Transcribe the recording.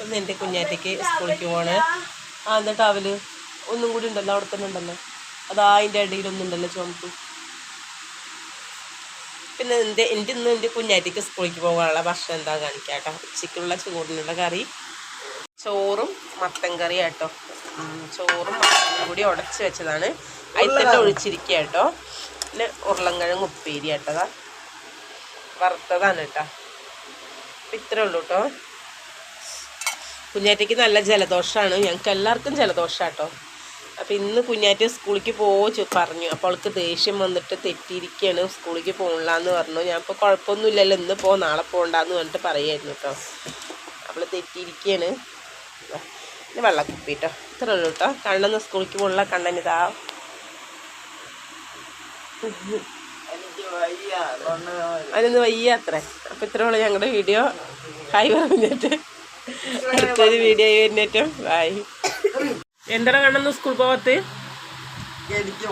ഇപ്പം എന്റെ കുഞ്ഞാറ്റയ്ക്ക് സ്കൂളിലേക്ക് പോവാണ്. ആ എന്നിട്ട് അവൽ ഒന്നും കൂടി ഉണ്ടല്ലോ അവിടെ തന്നെ ഉണ്ടല്ലോ. അതാ അതിന്റെ ഇടയിലൊന്നുണ്ടല്ലോ ചുമപ്പ്. പിന്നെ എന്റെ എന്റെ ഇന്ന് എന്റെ കുഞ്ഞാറ്റയ്ക്ക് സ്കൂളിലേക്ക് പോകാനുള്ള ഭക്ഷണം എന്താ കാണിക്കാം കേട്ടോ. ഉച്ചയ്ക്കുള്ള ചോറിനുള്ള കറി ചോറും മത്തൻ കറി കേട്ടോ. ചോറും മത്തനും കൂടി ഉടച്ച് വെച്ചതാണ്. അതിൽ ഒഴിച്ചിരിക്കുക കേട്ടോ. പിന്നെ ഉരുളൻകിഴങ്ങ് ഉപ്പേരി കേട്ടതാ. വറുത്തതാണ് കേട്ടോ. ഇത്രേ ഉള്ളൂ കേട്ടോ. കുഞ്ഞാറ്റയ്ക്ക് നല്ല ജലദോഷമാണ് ഞങ്ങൾക്ക് എല്ലാവർക്കും ജലദോഷം കേട്ടോ അപ്പം ഇന്ന് കുഞ്ഞാറ്റ സ്കൂളിലേക്ക് പോവോ പറഞ്ഞു. അപ്പോൾ അവൾക്ക് ദേഷ്യം വന്നിട്ട് തെറ്റിയിരിക്കുകയാണ് സ്കൂളിലേക്ക് പോകണില്ലാന്ന് പറഞ്ഞു. ഞാൻ ഇപ്പോൾ കുഴപ്പമൊന്നുമില്ലല്ലോ ഇന്ന് പോ നാളെ പോകണ്ടെന്ന് പറഞ്ഞിട്ട് പറയായിരുന്നു കേട്ടോ അവൾ തെറ്റിയിരിക്കുകയാണ് പിന്നെ വെള്ളക്കുപ്പി കേട്ടോ ഇത്ര ഉള്ളൂ കേട്ടോ കണ്ണെന്ന് സ്കൂളിലേക്ക് പോകണില്ല കണ്ണനിതാ അതിനൊന്ന് വയ്യ അത്രേ. അപ്പം ഇത്രേ ഉള്ളൂ ഞങ്ങളുടെ വീഡിയോ. ഹായ് പറഞ്ഞിട്ട്. അടുത്തൊരു വീഡിയോ വരുന്നേറ്റം. ബായ് എന്താണ് കാണുന്നു സ്കൂൾ പോകത്ത് എനിക്ക്